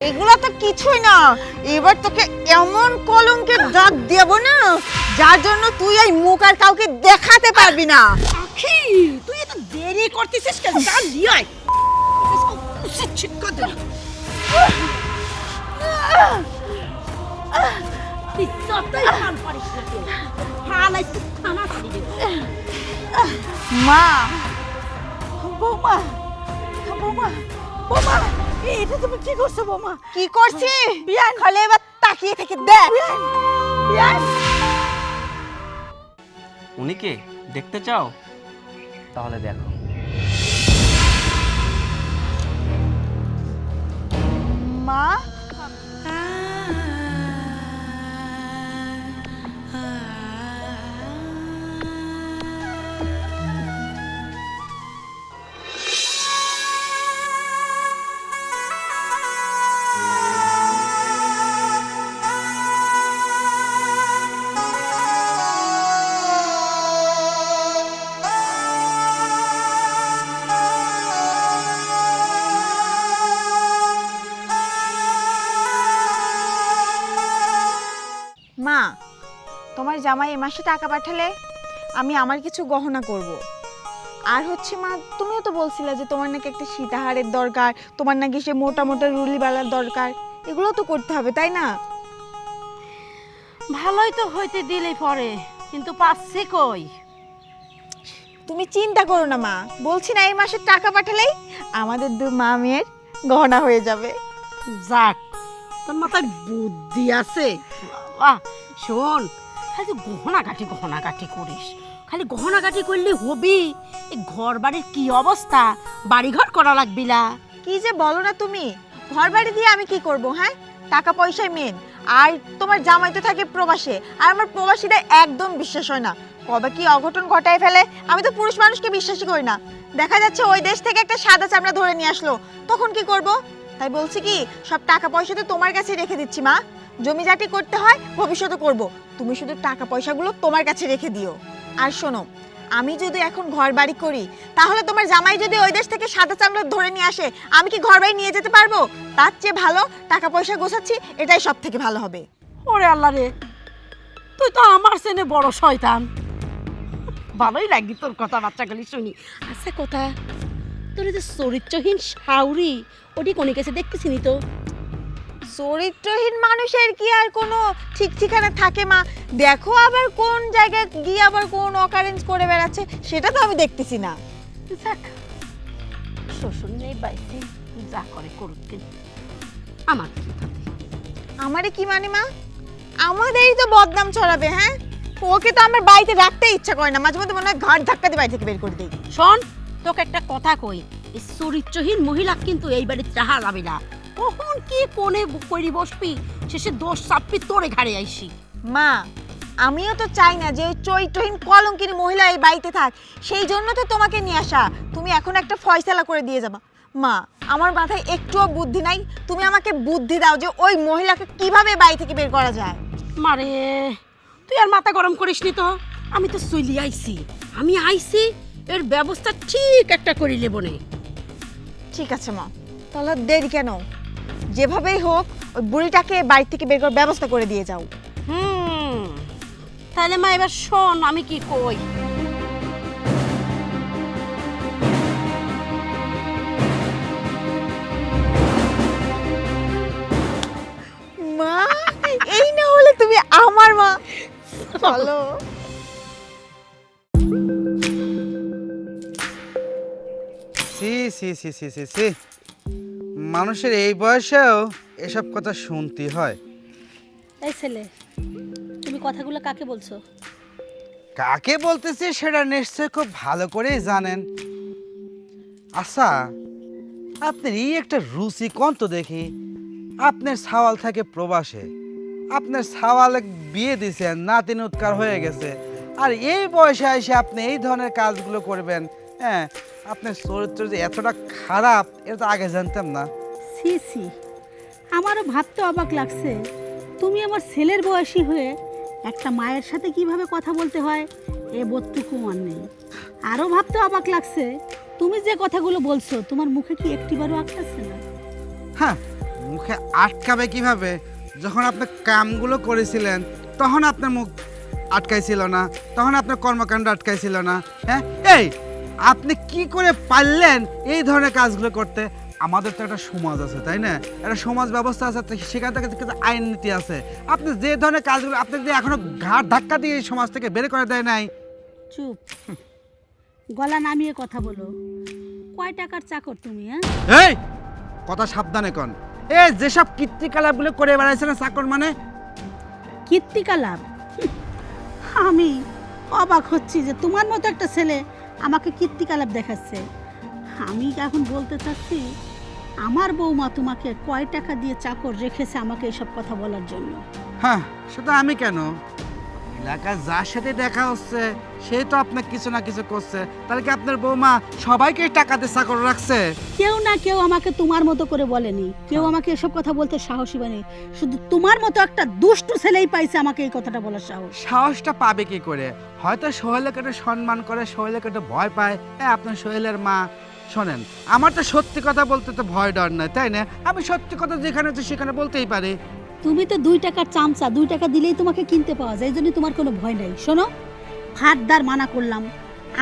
এগুলো তো কিছুই না। এবার তোকে এমন কলঙ্কের দাগ দেব না যার জন্য তুই এই মুখ আর কাউকে দেখাতে পারবি না। আখি তুই এত দেরি করতেছিস কেন? যা নিয়ে আয়। মা। বৌমা বৌমা। বৌমা এটা তুমি কি করছ বোমা? কি করছি? বিয়ান। খালে এবার তাকিয়ে থেকে দেখ। বিয়ান। উনি কে? দেখতে চাও? তাহলে দেখো। মা? মা জামাই এ মাসে টাকা পাঠালে আমি আমার কিছু গহনা করব। আর হচ্ছে মা তুমিও তো বলছিলে যে তোমার নাকি একটা সীতাহারের দরকার তোমার নাকি সে মোটা মোটা রুলিবালার দরকার এগুলো তো করতে হবে তাই না? ভালোই তো হইতে দিলেই পরে কিন্তু পাচ্ছি কই? তুমি চিন্তা করো না মা বলছি না এই মাসে টাকা পাঠালেই আমাদের দু মা মেয়ের গহনা হয়ে যাবে। যাক তোর মাথায় বুদ্ধি আছে। শোন খালি গহনা কাটি গহনা কাটি করিস। খালি গহনা কাটি করলে হবি। এই ঘর বাড়ির কি অবস্থা? বাড়ি ঘর করা লাগবিলা কি যে বলো না তুমি? ঘর বাড়ি দিয়ে আমি কি করব হ্যাঁ? টাকা পয়সায় মেন আর তোমার জামাই তো থাকে প্রবাসে। আর আমার প্রবাসীদের একদম বিশ্বাস হয় না। কবে কি অঘটন ঘটায় ফেলে, আমি তো পুরুষ মানুষকে বিশ্বাসই করি না। দেখা যাচ্ছে ওই দেশ থেকে একটা সাদা চামড়া ধরে নিয়ে আসলো। তখন কি করব? তাই বলছি কি, সব টাকা পয়সা তো তোমার কাছে রেখে দিচ্ছি, মা। জমিজাটি করতে হয় ভবিষ্যতে করব। তুমি শুধু টাকা পয়সাগুলো তোমার কাছে রেখে দিও। আর শোনো আমি যদি এখন ঘর বাড়ি করি তাহলে তোমার জামাই যদি ওই দেশ থেকে সাদা চামড়া ধরে নিয়ে আসে আমি কি ঘর বাড়ি নিয়ে যেতে পারব? তার চেয়ে ভালো টাকা পয়সা গোছাচ্ছি এটাই সব থেকে ভালো হবে। ওরে আল্লাহ রে তুই তো আমার সেনে বড় শয়তান। ভালোই লাগি তোর কথা বাচ্চাগুলি শুনি। আচ্ছা কথা তোর যে চরিত্রহীন সাউরি ওটি কোনে গেছে দেখতেছি নি তো? চরিত্রহীন মানুষের কি আর কোনো ঠিক ঠিকানা থাকে মা? দেখো আবার কোন জায়গায় গিয়ে আবার কোন অকারেন্স করে বেড়াচ্ছে সেটা তো আমি দেখতেছি না। যাক শ্বশুর নেই বাইতে যা করে করুক আমার আমারে কি মানে মা? আমাদেরই তো বদনাম ছড়াবে হ্যাঁ? ওকে তো আমার বাড়িতে রাখতে ইচ্ছা করে না মাঝে মধ্যে মনে হয় ঘাট ধাক্কা দিয়ে বাড়ি থেকে বের করে দিই। শোন তোকে একটা কথা কই এই চরিত্রহীন মহিলা কিন্তু এই বাড়িতে রাহা যাবে না। কখন কি কোনে করি বসবি? শেষে দোষ চাপবি তোরে ঘাড়ে আইসি। মা আমিও তো চাই না যে ওই চরিত্রহীন কলঙ্কিনী মহিলা এই বাড়িতে থাক। সেই জন্য তো তোমাকে নিয়ে আসা। তুমি এখন একটা ফয়সালা করে দিয়ে যাবা। মা আমার মাথায় একটুও বুদ্ধি নাই। তুমি আমাকে বুদ্ধি দাও যে ওই মহিলাকে কীভাবে বাড়ি থেকে বের করা যায়। মারে তুই আর মাথা গরম করিস নি তো। আমি তো চলি আইছি আমি আইছি এর ব্যবস্থা ঠিক একটা করি লেবনে ঠিক আছে মা তাহলে দেরি কেন? যেভাবেই হোক ওই বুড়িটাকে বাড়ি থেকে বের করার ব্যবস্থা করে দিয়ে যাও। হুম তাহলে মা এবার শোন আমি কি কই? মা এই না হলে তুমি আমার মা। চলো সি সি সি সি সি সি। মানুষের এই বয়সেও এসব কথা শুনতে হয়। এই ছেলে তুমি কথাগুলো কাকে বলছো? কাকে বলতেছি সেটা নিশ্চয়ই খুব ভালো করেই জানেন। আচ্ছা আপনার এই একটা রুচি কোন তো দেখি। আপনার সাওয়াল থাকে প্রবাসে। আপনার সাওয়াল বিয়ে দিছেন নাতিন উৎকার হয়ে গেছে। আর এই বয়সে এসে আপনি এই ধরনের কাজগুলো করবেন হ্যাঁ আপনার চরিত্র যে এতটা খারাপ এটা তো আগে জানতাম না। সি সি আমারও ভাবতে অবাক লাগছে। তুমি আমার ছেলের বয়সী হয়ে একটা মায়ের সাথে কীভাবে কথা বলতে হয় এ বোধটুকু আমার নেই। আরও ভাবতে অবাক লাগছে তুমি যে কথাগুলো বলছো তোমার মুখে কি একটিবারও আঁকতেছে না? হ্যাঁ মুখে মুখে আটকাবে কীভাবে? যখন আপনি কামগুলো করেছিলেন তখন আপনার মুখ আটকাইছিল না তখন আপনার কর্মকাণ্ড আটকাইছিল না। হ্যাঁ এই আপনি কি করে পারলেন এই ধরনের কাজগুলো করতে? আমাদের তো একটা সমাজ আছে তাই না? একটা সমাজ ব্যবস্থা আছে সেখান থেকে আইন নীতি আছে। আপনি যে ধরনের কাজগুলো আপনি যে এখনও ঘাট ধাক্কা দিয়ে এই সমাজ থেকে বের করে দেয় নাই। চুপ। গলা নামিয়ে কথা বলো। কয় টাকার চাকর তুমি হ্যাঁ? এই কথা সাবধানে কন। এ যেসব কীর্তিকলাপগুলো করে বেড়াইছে না চাকর মানে? কীর্তিকা লাভ আমি অবাক হচ্ছি যে তোমার মতো একটা ছেলে আমাকে কীর্তিকালাপ দেখাচ্ছে। আমি এখন বলতে চাচ্ছি, আমার বৌমা তোমাকে কয় টাকা দিয়ে চাকর রেখেছে আমাকে এসব কথা বলার জন্য? হ্যাঁ সেটা আমি কেন? এলাকার যার সাথে দেখা হচ্ছে সেই তো আপনার কিছু না কিছু করছে। তাহলে কি আপনার বৌমা সবাইকে টাকাতে চাকর রাখছে? কেউ না কেউ আমাকে তোমার মতো করে বলেনি। কেউ আমাকে এসব কথা বলতে সাহসী বানি শুধু তোমার মতো একটা দুষ্টু ছেলেই পাইছে আমাকে এই কথাটা বলার সাহস। সাহসটা পাবে কি করে? হয়তো সোহেলকে সম্মান করে সোহেলকে ভয় পায়। হ্যাঁ আপনার সোহেলের মা শোনেন আমার তো সত্যি কথা বলতে তো ভয় ডর নয় তাই না? আমি সত্যি কথা যেখানে আছে সেখানে বলতেই পারি। তুমি তো দুই টাকার চামচা দুই টাকা দিলেই তোমাকে কিনতে পাওয়া যায় এই জন্য তোমার কোনো ভয় নেই। শোনো ফাটদার মানা করলাম।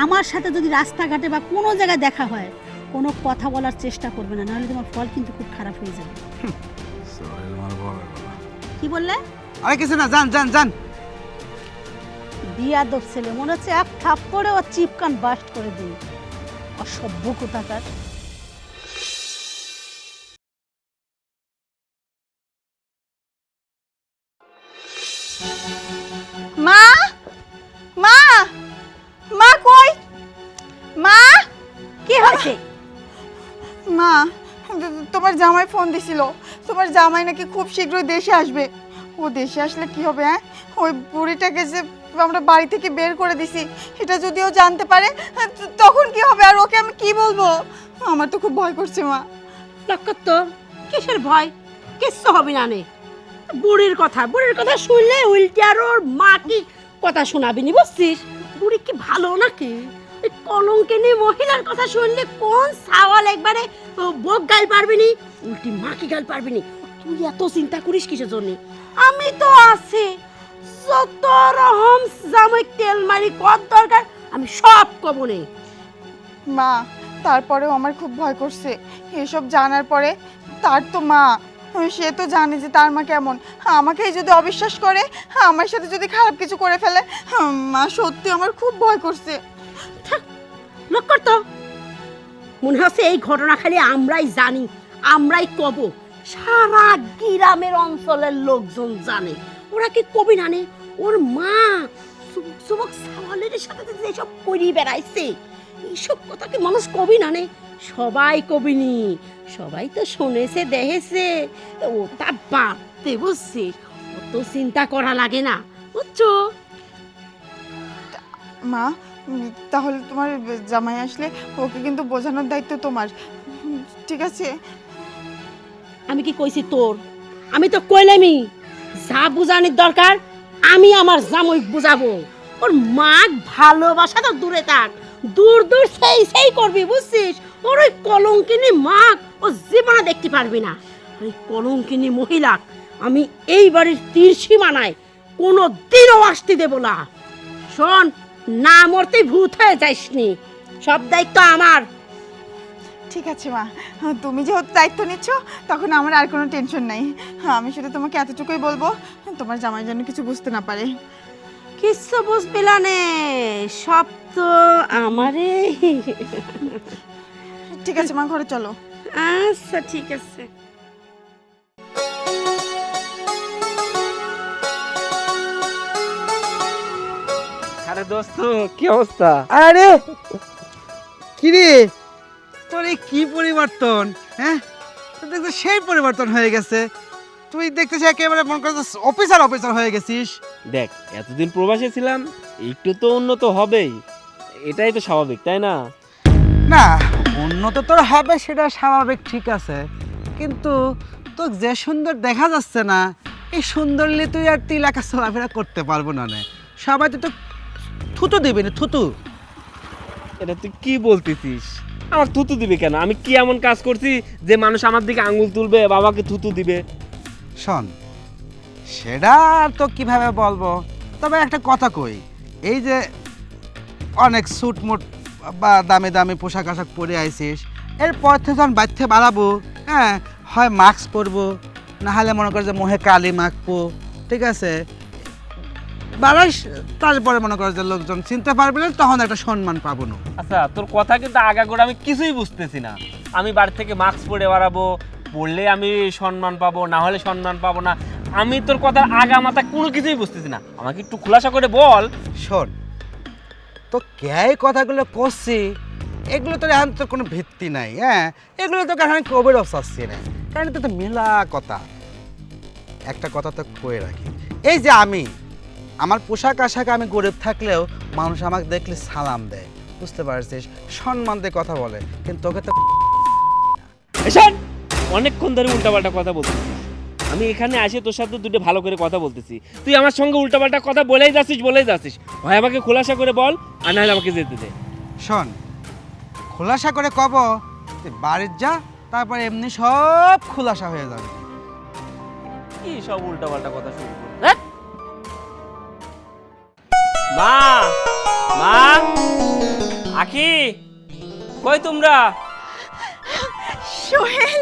আমার সাথে যদি রাস্তাঘাটে বা কোনো জায়গায় দেখা হয় কোনো কথা বলার চেষ্টা করবে না নাহলে তোমার ফল কিন্তু খুব খারাপ হয়ে যাবে। কি বললে? আরে কিছু না যান যান যান। বিয়াদব ছেলে মনে হচ্ছে এক থাপ্পড়ে ও চিপকান বাস্ট করে দিই অসভ্য কোথাকার। তোমার জামাই ফোন দিছিল। তোমার জামাই নাকি খুব শীঘ্রই দেশে আসবে। ও দেশে আসলে কি হবে হ্যাঁ? ওই বুড়িটাকে যে আমরা বাড়ি থেকে বের করে দিছি, সেটা যদি ও জানতে পারে তো- তখন কি হবে? আর ওকে আমি কি বলব? আমার তো খুব ভয় করছে, মা। নক্ষত্র, কিসের ভয়? কিচ্ছু হবে না নে। বুড়ির কথা বুড়ির কথা শুনলে উল্টে আর ওর মা কি কথা শোনাবি নি বুঝছিস? বুড়ি কি ভালো নাকি? কলঙ্কিনী মহিলার কথা শুনলে কোন সাওয়াল একবারে বক গাল পারবি নি উল্টি মা কি গাল পারবি নি তুই এত চিন্তা করিস কিসের জন্য? আমি তো আছি। যত রকম জামাই তেল মারি কত দরকার, আমি সব কব নে। মা, তারপরেও আমার খুব ভয় করছে। এসব জানার পরে তার তো মা, সে তো জানে যে তার মা কেমন। আমাকেই যদি অবিশ্বাস করে, আমার সাথে যদি খারাপ কিছু করে ফেলে, মা, সত্যি আমার খুব ভয় করছে। লোক করতো মনে হচ্ছে এই ঘটনা খালি আমরাই জানি, আমরাই কব। সারা গ্রামের অঞ্চলের লোকজন জানে। ওরা কি কবি নানে ওর মা সাওয়ালের সাথে যেসব করি বেড়াইছে, এইসব কথা কি মানুষ কবি নানে সবাই কবিনি সবাই তো শুনেছে, দেখেছে। ওটা বাড়তে বুঝছিস অত চিন্তা করা লাগে না, বুঝছ? মা তাহলে তোমার জামাই আসলে ওকে কিন্তু বোঝানোর দায়িত্ব তোমার। ঠিক আছে? আমি কি কইছি তোর? আমি তো কইলামই, যা বুঝানির দরকার, আমি আমার জামই বুঝাবো। ওর মা ভালোবাসা তো দূরে থাক, দূর দূর সেই সেই করবি, বুঝছিস? ওর ওই কলঙ্কিনী মা ও জীবনে দেখতে পারবি না। ওই কলঙ্কিনী মহিলা আমি এই বাড়ির তীর সীমানায় কোনো দিনও আসতে দেব না। শোন না মরতে ভূত হয়ে যাইসনি সব দায়িত্ব আমার। ঠিক আছে মা। তুমি যেহেতু দায়িত্ব নিচ্ছ তখন আমার আর কোনো টেনশন নাই। আমি শুধু তোমাকে এতটুকুই বলব তোমার জামাই যেন কিছু বুঝতে না পারে। কিচ্ছু বুঝবি না। সব তো আমারে। ঠিক আছে মা ঘরে চলো। আচ্ছা ঠিক আছে। আরে দোস্ত কি অবস্থা? আরে তোর এই কি পরিবর্তন হ্যাঁ? তোর দেখতে সেই পরিবর্তন হয়ে গেছে। তুই দেখতেছি একেবারে মন অফিসার অফিসার হয়ে গেছিস। দেখ এতদিন প্রবাসে ছিলাম একটু তো উন্নত হবেই। এটাই তো স্বাভাবিক তাই না? না উন্নত তোর হবে সেটা স্বাভাবিক ঠিক আছে। কিন্তু তোর যে সুন্দর দেখা যাচ্ছে না এই সুন্দর তুই আর তুই এলাকা চলাফেরা করতে পারব না নে। সবাই তো তো থুতু দিবি না থুতু? এটা তুই কি বলতেছিস? আমার থুতু দিবে কেন? আমি কি এমন কাজ করছি যে মানুষ আমার দিকে আঙ্গুল তুলবে বাবাকে থুতু দিবে? শোন সেটা আর তো কীভাবে বলব? তবে একটা কথা কই এই যে অনেক স্যুট মুট বা দামি দামি পোশাক আশাক পরে আইছিস এরপর থেকে যখন বাড়িতে বাড়াবো হ্যাঁ হয় মাস্ক পরবো না হলে মনে কর যে মোহে কালি মাখবো ঠিক আছে? বাড়াইস তারপরে মনে কর যে লোকজন চিনতে পারবে না তখন একটা সম্মান পাবো না। আচ্ছা তোর কথা কিন্তু আগাগোড়া আমি কিছুই বুঝতেছি না। আমি বাড়ি থেকে মাস্ক পরে বাড়াবো পড়লে আমি সম্মান পাবো না হলে সম্মান পাবো না। আমি তোর কথার আগা মাথা কোনো কিছুই বুঝতেছি না। আমাকে একটু খোলাসা করে বল। শোন তো কে কথাগুলো করছি? এগুলো তোর এখন তো কোনো ভিত্তি নাই হ্যাঁ? এগুলো তো কারণ কবির চাচ্ছি না? কারণ তো মেলা কথা। একটা কথা তো কয়ে রাখি। এই যে আমি আমার পোশাক আশাক আমি গরিব থাকলেও মানুষ আমাকে দেখলে সালাম দেয়। বুঝতে পারছিস? সম্মান দিয়ে কথা বলে কিন্তু তোকে তো অনেকক্ষণ ধরে উল্টাপাল্টা কথা বলতেছিস। আমি এখানে আসে তোর সাথে দুটো ভালো করে কথা বলতেছি। তুই আমার সঙ্গে উল্টাপাল্টা কথা বলেই যাচ্ছিস বলেই যাচ্ছিস। হয় আমাকে খোলাসা করে বল আর নাহলে আমাকে যেতে দে। শোন খোলাসা করে কব তুই বাড়ির যা তারপর এমনি সব খোলাসা হয়ে যাবে। কি সব উল্টাপাল্টা কথা শুরু মা মা। আখি কই তোমরা? সোহেল।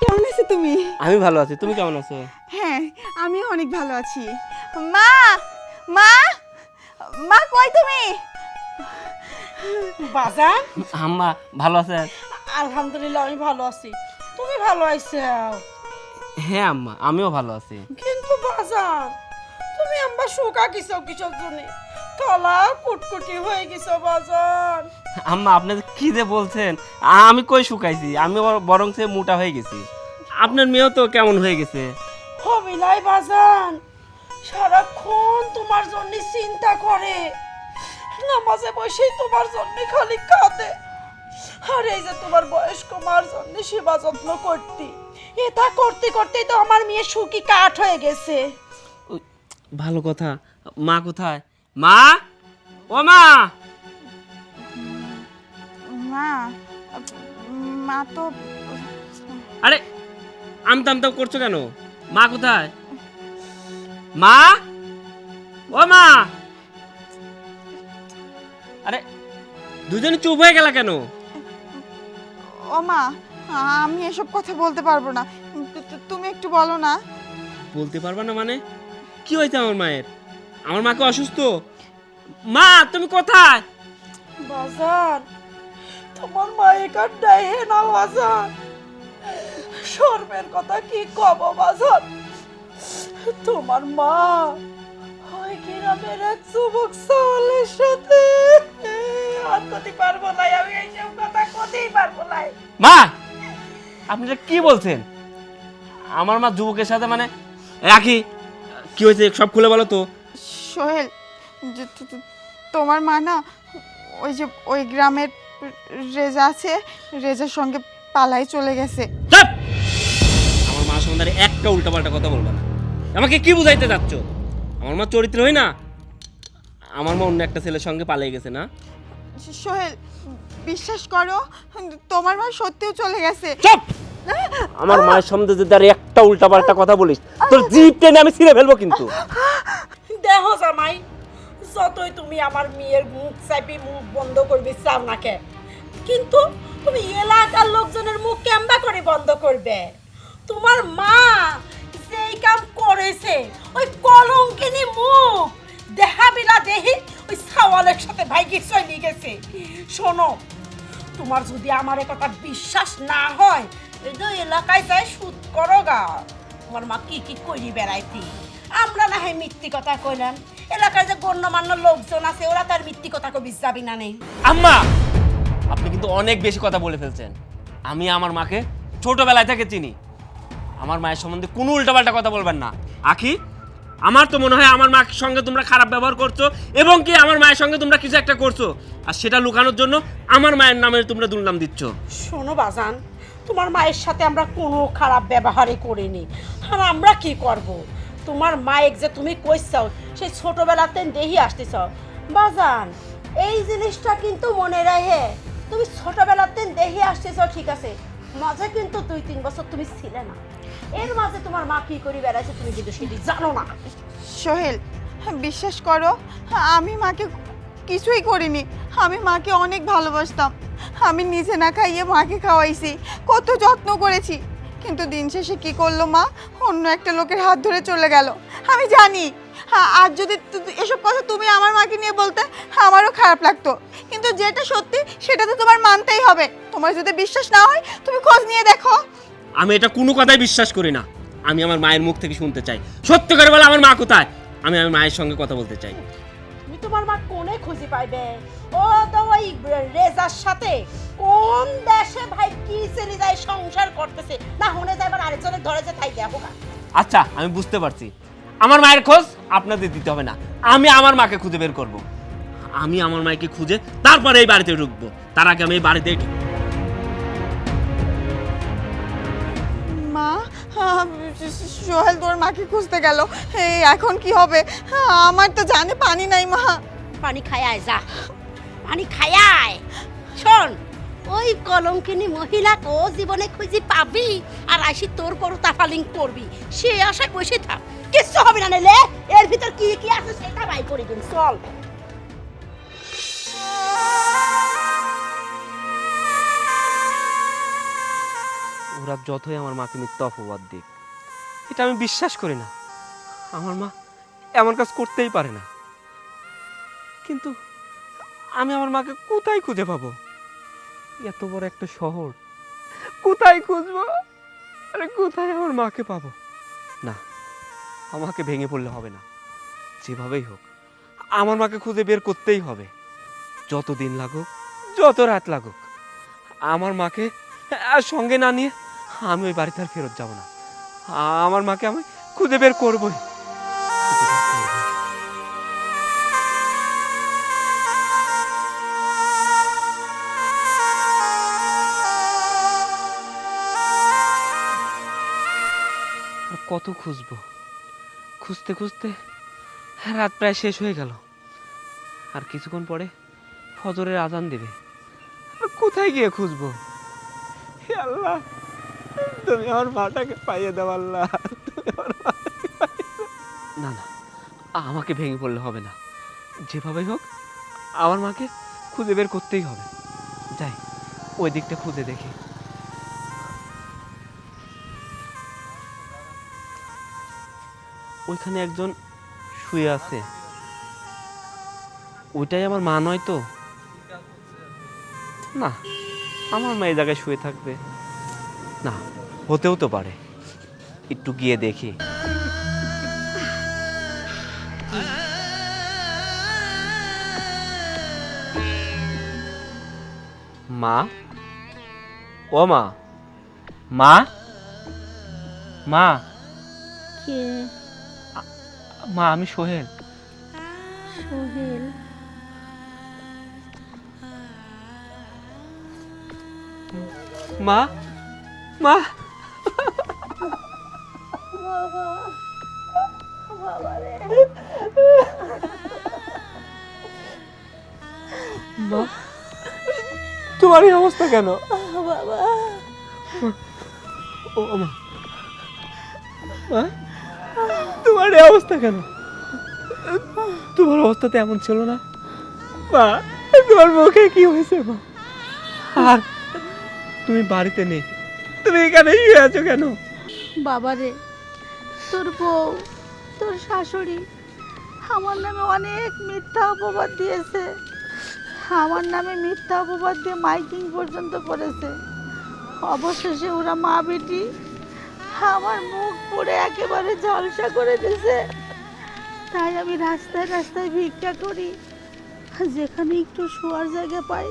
কেমন আছো তুমি? আমি ভালো আছি তুমি কেমন আছো? হ্যাঁ আমিও অনেক ভালো আছি। মা মা মা কই তুমি? বাজান? আম্মা ভালো আছেন আলহামদুলিল্লাহ আমি ভালো আছি। তুমি ভালো আইছো? হ্যাঁ আম্মা আমিও ভালো আছি। কিন্তু বাজান আম্মা শোকা কিসো কিসব জন্য? কালা কুটকুটি হয়ে গেছো বাজান। আম্মা আপনি কি যে বলছেন? আমি কই শুকাইছি? আমি বরং সে মোটা হয়ে গেছি। আপনার মেয়েও তো কেমন হয়ে গেছে? হবিলাই বাজান। সারাক্ষণ তোমার জন্য চিন্তা করে। নামাজে বসেই তোমার জন্য খালি কাঁদে। আর এই যে তোমার বয়স্ক মার জন্য সেবা যত্ন করতি। এটা করতে করতেই তো আমার মেয়ে সুখী কাঠ হয়ে গেছে। ভালো কথা। মা কোথায়? মা? ও মা! মা মা তো আরে আমতা আমতা করছ কেন? মা কোথায়? মা? ও মা! আরে দুজনে চুপ হয়ে গেল কেন? ও মা আমি এসব কথা বলতে পারব না। তুমি একটু বলো না। বলতে পারবা না মানে? কি হয়েছে আমার মায়ের? আমার মাকে অসুস্থ? মা তুমি কোথায়? বাজার। তোমার মায়ের কান্ডাই হে না বাজার। শর্মের কথা কি কব বাজার? তোমার মা হয় গ্রামের এক যুবক সালের সাথে। আর করতে পারব না আমি এইসব কথা করতেই পারব না মা আপনি কি বলছেন? আমার মা যুবকের সাথে মানে রাখি। কি হয়েছে? সব খুলে বলো তো। সোহেল যে তু- তু- তোমার মা না ওই যে ওই গ্রামের রেজা আছে রেজার সঙ্গে পালাই চলে গেছে। চাপ! আমার মা সম্বন্ধে একটা উল্টাপাল্টা কথা বলবা না। আমাকে কি বুঝাইতে যাচ্ছ আমার মা চরিত্র হয় না? আমার মা অন্য একটা ছেলের সঙ্গে পালিয়ে গেছে না? সোহেল বিশ্বাস করো তোমার মা সত্যিও চলে গেছে। চুপ! আমার মায়ের সম্বন্ধে যদি আর একটা উল্টাপাল্টা কথা বলিস, তোর জিভ টেনে আমি ছিঁড়ে ফেলব কিন্তু। দেহ জামাই, যতই তুমি আমার মেয়ের মুখ চাপি মুখ বন্ধ করবি, চাও না কে কিন্তু তুমি এলাকার লোকজনের মুখ কেমবা করে বন্ধ করবে? তোমার মা যেই কাম করেছে, ওই কলঙ্কিনী মুখ দেহা বিলা দেহি ওই সাওয়ালের সাথে ভাইকে চলে গেছে। শোনো, তোমার যদি আমার কথা বিশ্বাস না হয় এই যে এলাকায় সুদ করো গা। তোমার মা কি কি করি বেড়াইতি? আমরা না হয় মিথ্যি কথা কইলাম এলাকায় যে গণ্যমান্য লোকজন আছে ওরা তার মিথ্যি কথা কবি যাবি না নেই আম্মা! আপনি কিন্তু অনেক বেশি কথা বলে ফেলছেন। আমি আমার মাকে ছোটবেলায় থেকে চিনি। আমার মায়ের সম্বন্ধে কোনো উল্টাপাল্টা কথা বলবেন না। আখি আমার তো মনে হয় আমার মার সঙ্গে তোমরা খারাপ ব্যবহার করছ এবং কি আমার মায়ের সঙ্গে তোমরা কিছু একটা করছ। আর সেটা লুকানোর জন্য আমার মায়ের নামে তোমরা দুর্নাম দিচ্ছ। শোনো বাজান তোমার মায়ের সাথে আমরা কোনো খারাপ ব্যবহারই করিনি। আর আমরা কি করব? তোমার মায়ের যে তুমি কইছাও, সেই ছোটবেলাতে দেহি আসতেছ বাজান, এই জিনিসটা কিন্তু মনে রাখে তুমি ছোটবেলার দিন দেখে আসতেছ ঠিক আছে। মাঝে কিন্তু দুই, তিন বছর তুমি ছিলে না। এর মাঝে তোমার মা কি করে বেড়াইছে তুমি কিন্তু সেটি জানো না। সোহেল, বিশ্বাস করো, আমি মাকে কিছুই করিনি। আমি মাকে অনেক ভালোবাসতাম। আমি নিজে না খাইয়ে মাকে খাওয়াইছি কত যত্ন করেছি। কিন্তু দিন শেষে কি করল মা? অন্য একটা লোকের হাত ধরে চলে গেল। আমি জানি হ্যাঁ আর যদি এসব কথা তুমি আমার মাকে নিয়ে বলতে আমারও খারাপ লাগতো। কিন্তু যেটা সত্যি সেটা তো তোমার মানতেই হবে। তোমার যদি বিশ্বাস না হয় তুমি খোঁজ নিয়ে দেখো। আমি এটা কোনো কথাই বিশ্বাস করি না। আমি আমার মায়ের মুখ থেকে শুনতে চাই। সত্যি করে বলে আমার মা কোথায়? আমি আমার মায়ের সঙ্গে কথা বলতে চাই। তুমি তোমার মা কোনে খুঁজে পাইবে? ও তো ওই রেজার সাথে কোন দেশে ভাই কি চলে যায় সংসার করতেছে? না হনে যায় আবার আরেকজনের ধরেছে তাই দেখো আচ্ছা আমি বুঝতে পারছি। আমার মায়ের খোঁজ আপনাদের দিতে হবে না। আমি আমার মাকে খুঁজে বের করব। আমি আমার মাকে খুঁজে তারপরে এই বাড়িতে ঢুকবো। তার আগে আমি এই বাড়িতে মা সোহেল তোর মাকে খুঁজতে গেল। এই এখন কি হবে? আমার তো জানে পানি নাই মা। পানি খায়ায় যা। পানি খায়ায় শোন, ওই কলঙ্কিনী মহিলা ও জীবনে খুঁজি পাবি আর আসি তোর করু তাফালিং করবি। সে আশায় বসে থাক। কিচ্ছু হবে না নেলে এর ভিতর কি কি আছে সেটা বাই করে দিন, চল। ওরা যতই আমার মাকে মিথ্যা অপবাদ দিক, এটা আমি বিশ্বাস করি না। আমার মা এমন কাজ করতেই পারে না। কিন্তু আমি আমার মাকে কোথায় খুঁজে পাবো? এত বড় একটা শহর। কোথায় খুঁজবো? আরে কোথায় আমার মাকে পাবো? না, আমাকে ভেঙে পড়লে হবে না। যেভাবেই হোক, আমার মাকে খুঁজে বের করতেই হবে। যত দিন লাগুক, যত রাত লাগুক, আমার মাকে সঙ্গে না নিয়ে আমি ওই বাড়িতে আর ফেরত যাব না। আমার মাকে আমি খুঁজে বের করবই। কত খুঁজবো? খুঁজতে খুঁজতে রাত প্রায় শেষ হয়ে গেল। আর কিছুক্ষণ পরে ফজরের আজান দেবে। কোথায় গিয়ে খুঁজবো? আল্লাহ, তুমি আমার মাটাকে পাইয়ে দাও আল্লাহ। না না, আমাকে ভেঙে পড়লে হবে না। যেভাবেই হোক, আমার মাকে খুঁজে বের করতেই হবে। যাই, ওই দিকটা খুঁজে দেখি। ওইখানে একজন শুয়ে আছে। ওইটাই আমার মা নয় তো? না, আমার মা এই জায়গায় শুয়ে থাকবে। না, হতেও তো পারে। একটু গিয়ে দেখি। মা? ও মা। মা? মা? কে? মা আমি সোহেল। সোহেল? মা মা। মা তোমার এই অবস্থা কেন? ও মা। মা তোমার এই অবস্থা কেন? তোমার অবস্থা তো এমন ছিল না। মা, তোমার মুখে কি হয়েছে, মা? আর তুমি বাড়িতে নেই। তুমি এখানে শুয়ে আছো কেন? বাবারে তোর বউ, তোর শাশুড়ি আমার নামে অনেক মিথ্যা অপবাদ দিয়েছে। আমার নামে মিথ্যা অপবাদ দিয়ে মাইকিং পর্যন্ত করেছে। অবশেষে ওরা মা বেটি আমার মুখ পুড়ে একেবারে জলসা করে দিছে। তাই আমি রাস্তায় রাস্তায় ভিক্ষা করি। যেখানে একটু শোয়ার জায়গা পাই,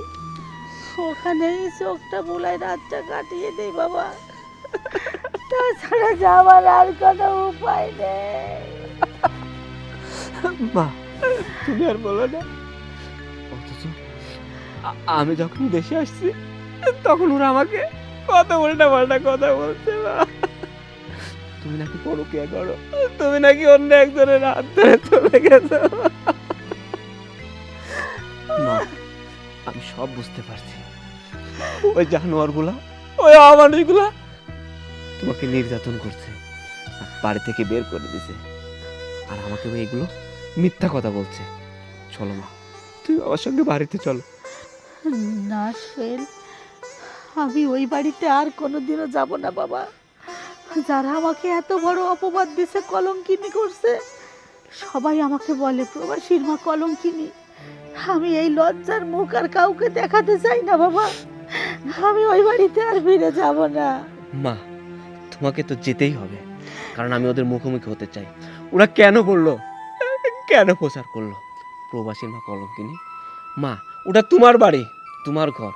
ওখানেই চোখটা বুলাই রাতটা কাটিয়ে দেই বাবা। তাছাড়া যাওয়ার আর কোনো উপায় নেই। মা, তুমি আর বলো না। আমি যখন দেশে আসছি, তখন ওরা আমাকে কথা উল্টা পাল্টা কথা বলছে, মা। তুমি নাকি পরকিয়া করো? তুমি নাকি অন্য একজনের হাত ধরে চলে গেছো? মা সব বুঝতে পারছি। ওই জানোয়ারগুলা ওই অমানুষগুলা তোমাকে নির্যাতন করছে বাড়ি থেকে বের করে দিছে। আর আমাকে এগুলো মিথ্যা কথা বলছে। চলো মা তুই আমার সঙ্গে বাড়িতে চলো। না সোহেল আমি ওই বাড়িতে আর কোনোদিনও যাব না বাবা। যারা আমাকে এত বড় অপবাদ দিছে, কলঙ্কিনি করছে, সবাই আমাকে বলে, প্রবাসীর মা কলঙ্কিনি, আমি এই লজ্জার মুখ আর কাউকে দেখাতে চাই না, বাবা। আমি ওই বাড়িতে আর ফিরে যাব না। মা, তোমাকে তো যেতেই হবে, কারণ আমি ওদের মুখোমুখি হতে চাই। ওরা কেন বলল কেন প্রচার করল? প্রবাসীর মা কলঙ্কিনী? মা, ওটা তোমার বাড়ি, তোমার ঘর।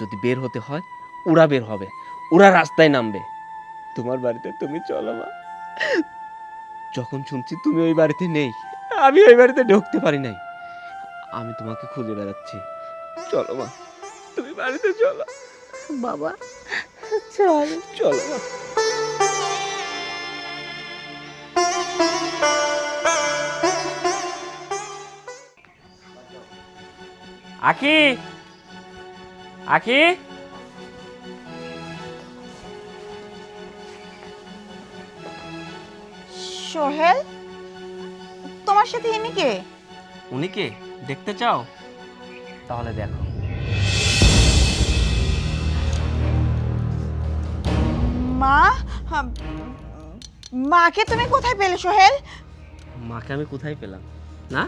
যদি বের হতে হয়, ওরা বের হবে, ওরা রাস্তায় নামবে। তোমার বাড়িতে তুমি চলো মা। যখন শুনছি তুমি ওই বাড়িতে নেই আমি ওই বাড়িতে ঢুকতে পারি নাই। আমি তোমাকে খুঁজে বেড়াচ্ছি। চলো মা তুমি বাড়িতে চলো। বাবা চল। চলো মা। আখি আখি সোহেল তোমার সাথে ইনি কে? উনি কে? দেখতে চাও? তাহলে দেখো। মা মাকে তুমি কোথায় পেলে সোহেল? মাকে আমি কোথায় পেলাম? না?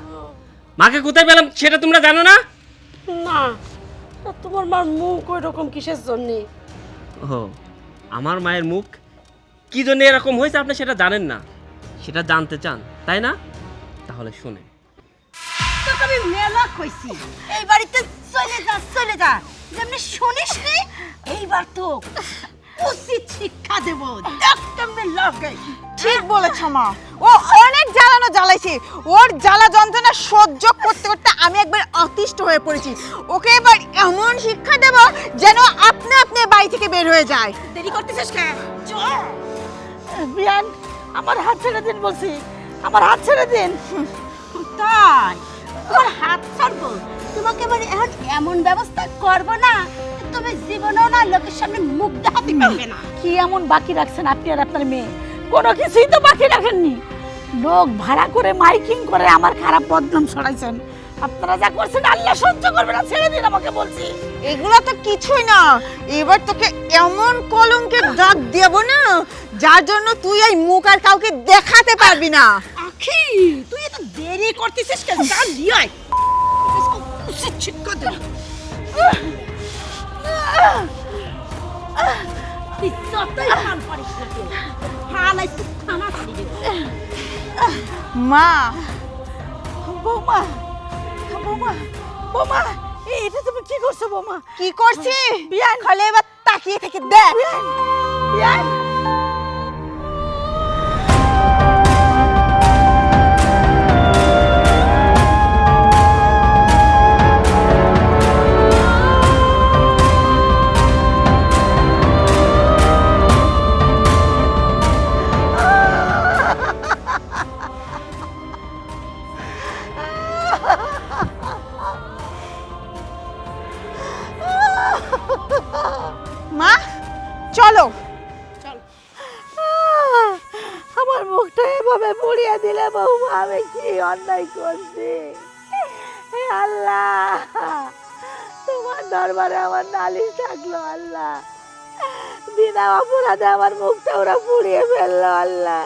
মাকে কোথায় পেলাম সেটা তোমরা জানো না? না তা তোমার মার মুখ ওই রকম কিসের জন্যে? ও আমার মায়ের মুখ কি জন্য এরকম হয়েছে আপনি সেটা জানেন না। সেটা জানতে চান তাই না? তাহলে শুনে। তোকে আমি মেলা কইছি। এই বাড়িতে চলে যা চলে যা। যেমনি শুনিস নি এইবার তো উচিত শিক্ষা দেব। দেখ লাগে। ঠিক বলেছ মা। ও অনেক জ্বালানো জ্বালাইছে। ওর জ্বালা যন্ত্রণা সহ্য করতে করতে আমি একবার অতিষ্ঠ হয়ে পড়েছি। ওকে এবার এমন শিক্ষা দেব যেন আপনি আপনি বাড়ি থেকে বের হয়ে যায়। দেরি করতেছিস কেন? চল। বিয়ান আমার হাত ছেড়ে দিন বলছি। আমার হাত ছেড়ে দিন। তাই? তোমার হাত ছাড়বো? তোমাকে এবার এখন এমন ব্যবস্থা করব না তুমি জীবনেও না লোকের সামনে মুখ দেখাতে পারবে না। কি এমন বাকি রাখছেন আপনি আর আপনার মেয়ে? কোনো কিছুই তো বাকি রাখেননি। লোক ভাড়া করে মাইকিং করে আমার খারাপ বদনাম ছড়াইছেন। আপনারা যা করছেন আল্লাহ সহ্য করবে না ছেড়ে দিন আমাকে বলছি। এগুলো তো কিছুই না। এবার তোকে এমন কলঙ্কের দাগ দেব না যার জন্য তুই এই মুখ আর কাউকে দেখাতে পারবি না। আখি তুই এত দেরি করতেছিস কেন? যা নিয়ে মা। বৌমা। বৌমা? বৌমা এটা তুমি কি করছ বৌমা? কি করছি? বিয়ান। খালি এবার তাকিয়ে থেকে দেখ। বিয়ান বিয়ান। মা চলো। আমার মুখটা এভাবে পুড়িয়ে দিলে বৌমা আমি কি অন্যায় করছি? হে আল্লাহ তোমার দরবারে আমার নালিশ থাকল আল্লাহ। বিনা অপরাধে আমার মুখটা ওরা পুড়িয়ে ফেলল আল্লাহ।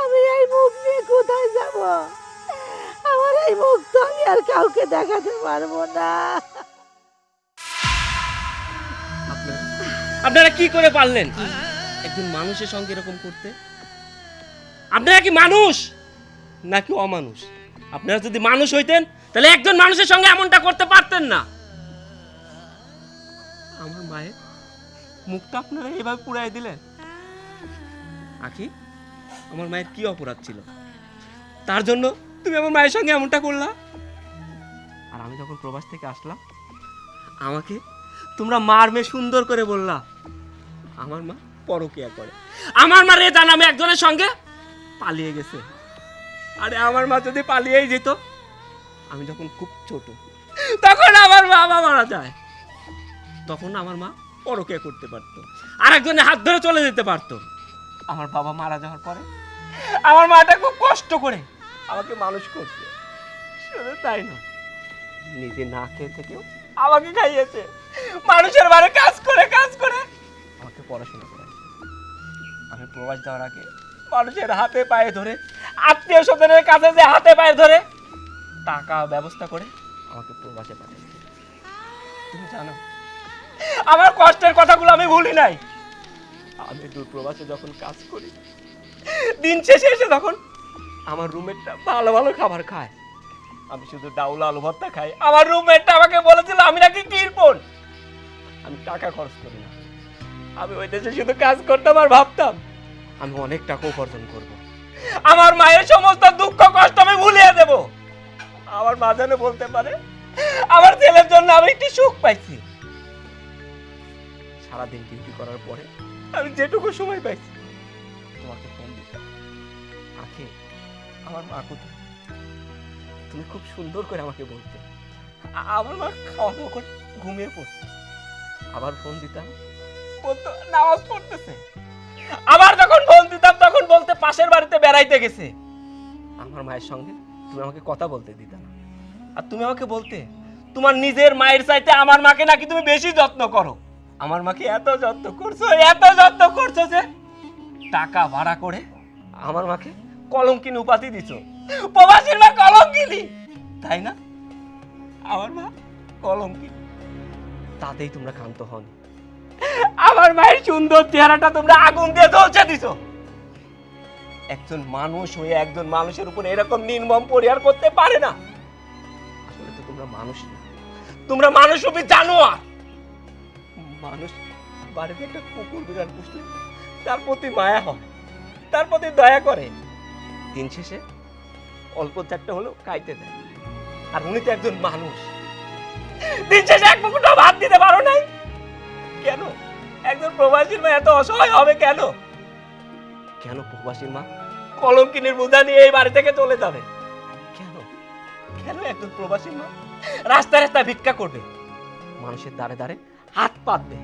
আমি এই মুখ নিয়ে কোথায় যাব? আমার এই মুখ তো আমি আর কাউকে দেখাতে পারব না। আপনারা কি করে পারলেন? একজন মানুষের সঙ্গে এরকম করতে? আপনারা কি মানুষ? নাকি অমানুষ? আপনারা যদি মানুষ হইতেন তাহলে একজন মানুষের সঙ্গে এমনটা করতে পারতেন না। আমার মায়ের মুখটা আপনারা এভাবে পুরাই দিলেন? আখি আমার মায়ের কি অপরাধ ছিল? তার জন্য তুমি আমার মায়ের সঙ্গে এমনটা করলা? আর আমি যখন প্রবাস থেকে আসলাম আমাকে তোমরা মার মেয়ে সুন্দর করে বললা। আমার মা পরকিয়া করে। আমার মা রেজা নামে একজনের সঙ্গে পালিয়ে গেছে। আরে আমার মা যদি পালিয়েই যেত, আমি যখন খুব ছোট, তখন আমার বাবা মারা যায়। তখন আমার মা পরকিয়া করতে পারতো। আরেকজনের হাত ধরে চলে যেতে পারতো। আমার বাবা মারা যাওয়ার পরে আমার মাটা খুব কষ্ট করে আমাকে মানুষ করছে। শুধু তাই নয়, নিজে না খেয়ে থেকেও আমাকে খাইয়েছে। মানুষের বাড়ি কাজ করে কাজ করে। আমাকে পড়াশোনা করে আমি প্রবাস যাওয়ার আগে মানুষের হাতে পায়ে ধরে, আত্মীয় স্বজনের কাছে যে হাতে পায়ে ধরে, টাকা ব্যবস্থা করে আমাকে প্রবাসে পাঠিয়েছে তুমি জানো, আমার কষ্টের কথাগুলো আমি ভুলি নাই। আমি দূর প্রবাসে যখন কাজ করি, দিন শেষে এসে তখন আমার রুমমেটটা ভালো ভালো খাবার খায়। আমি শুধু ডাউল আলু ভর্তা খাই, আমার রুমমেটটা আমাকে বলেছিল, আমি নাকি কিরপন? আমি টাকা খরচ করি না। আমি ওই দেশে শুধু কাজ করতাম আর ভাবতাম, আমি অনেক টাকা উপার্জন করব। আমার মায়ের সমস্ত দুঃখ, কষ্ট আমি ভুলিয়ে দেব। আমার মা যেন বলতে পারে, আমার ছেলের জন্য আমি একটু সুখ পাইছি। সারাদিন ডিউটি করার পরে আমি যেটুকু সময় পাইছি, তোমাকে ফোন আখে, আমার মা কোথায়? তুমি খুব সুন্দর করে আমাকে বলতে। আমার মা খাওয়া করে ঘুমিয়ে পড়ছে। আবার ফোন দিতাম? বলতো নামাজ পড়তেছে। আবার যখন ফোন দিতাম তখন বলতে পাশের বাড়িতে বেড়াইতে গেছে। আমার মায়ের সঙ্গে তুমি আমাকে কথা বলতে দিতা না। আর তুমি আমাকে বলতে তোমার নিজের মায়ের চাইতে আমার মাকে নাকি তুমি বেশি যত্ন করো? আমার মাকে এত যত্ন করছ এত যত্ন করছ যে টাকা ভাড়া করে আমার মাকে কলঙ্কিনী উপাধি দিছো। প্রবাসীর মা কলঙ্কিনী তাই না? আমার মা কলঙ্কিনী। তাতেই তোমরা ক্ষান্ত হন। আমার মায়ের সুন্দর চেহারাটা তোমরা আগুন দিয়ে জ্বলছে দিছো। একজন মানুষ হয়ে একজন মানুষের উপর এরকম নির্মম পরিহার করতে পারে না। আসলে তো তোমরা মানুষ না। তোমরা মানুষ রূপী জানোয়ার। মানুষ বাড়িতে একটা কুকুর বিড়াল পুষলে তার প্রতি মায়া হয় তার প্রতি দয়া করে। দিন শেষে অল্প চারটা হলেও খাইতে দেয়। আর উনি তো একজন মানুষ। দিন শেষে এক মুকুটা ভাত দিতে পারো নাই। কেন? একজন প্রবাসীর মা এত অসহায় হবে কেন? কেন প্রবাসীর মা? কলঙ্কিনীর বোঝা নিয়ে এই বাড়ি থেকে চলে যাবে। কেন? কেন একজন প্রবাসীর মা? রাস্তায় রাস্তায় ভিক্ষা করবে। মানুষের দাঁড়ে দাঁড়ে হাত পাতবে।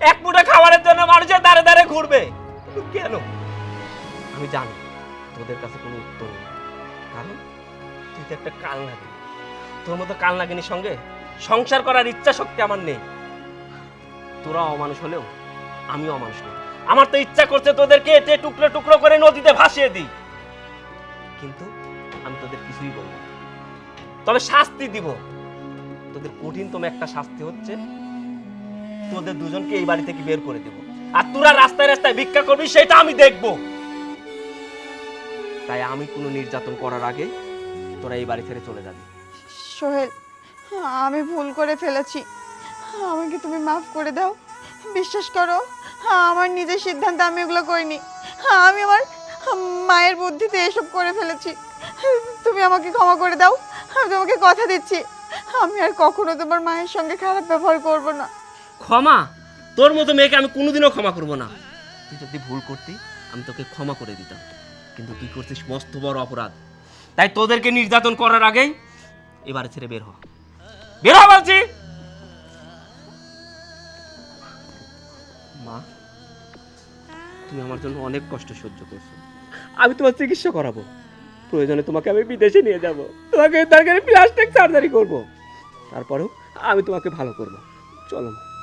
এক মুঠো খাবারের জন্য মানুষের দাঁড়ে দাঁড়ে ঘুরবে। কেন? আমি জানি তোদের কাছে কোনো উত্তর নেই। কারণ তুই তো একটা কাল নাগিনী তোর মতো কাল নাগিনীর সঙ্গে সংসার করার ইচ্ছা শক্তি আমার নেই। তোরা অমানুষ হলেও আমিও অমানুষ নই। আমার তো ইচ্ছা করছে তোদেরকে এটে টুকরো টুকরো করে নদীতে ভাসিয়ে দিই। কিন্তু আমি তোদের কিছুই বলব। তবে শাস্তি দিব। তোদের কঠিনতম একটা শাস্তি হচ্ছে তোদের দুজনকে এই বাড়ি থেকে বের করে দেব। আর তোরা রাস্তায় রাস্তায় ভিক্ষা করবি, সেটা আমি দেখব। তাই আমি কোনো নির্যাতন করার আগে তোরা এই বাড়ি ছেড়ে চলে যাবি। সোহেল আমি ভুল করে ফেলেছি। আমাকে তুমি মাফ করে দাও। বিশ্বাস করো আমার নিজের সিদ্ধান্ত আমি এগুলো করিনি। আমি আমার মায়ের বুদ্ধিতে এসব করে ফেলেছি। তুমি আমাকে ক্ষমা করে দাও আমি তোমাকে কথা দিচ্ছি। আমি আর কখনো তোমার মায়ের সঙ্গে খারাপ ব্যবহার করব না। ক্ষমা? তোর মতো মেয়েকে আমি কোনোদিনও ক্ষমা করব না। তুই যদি ভুল করতি আমি তোকে ক্ষমা করে দিতাম। কিন্তু তুই করছিস মস্ত বড় অপরাধ। তাই তোদেরকে নির্যাতন করার আগেই এবারে ছেড়ে বের হ। তুমি আমার জন্য অনেক কষ্ট সহ্য করছ। আমি তোমার চিকিৎসা করাবো। প্রয়োজনে তোমাকে আমি বিদেশে নিয়ে যাব। তোমাকে তার প্লাস্টিক সার্জারি করব। তারপরেও আমি তোমাকে ভালো করব। চলো মা।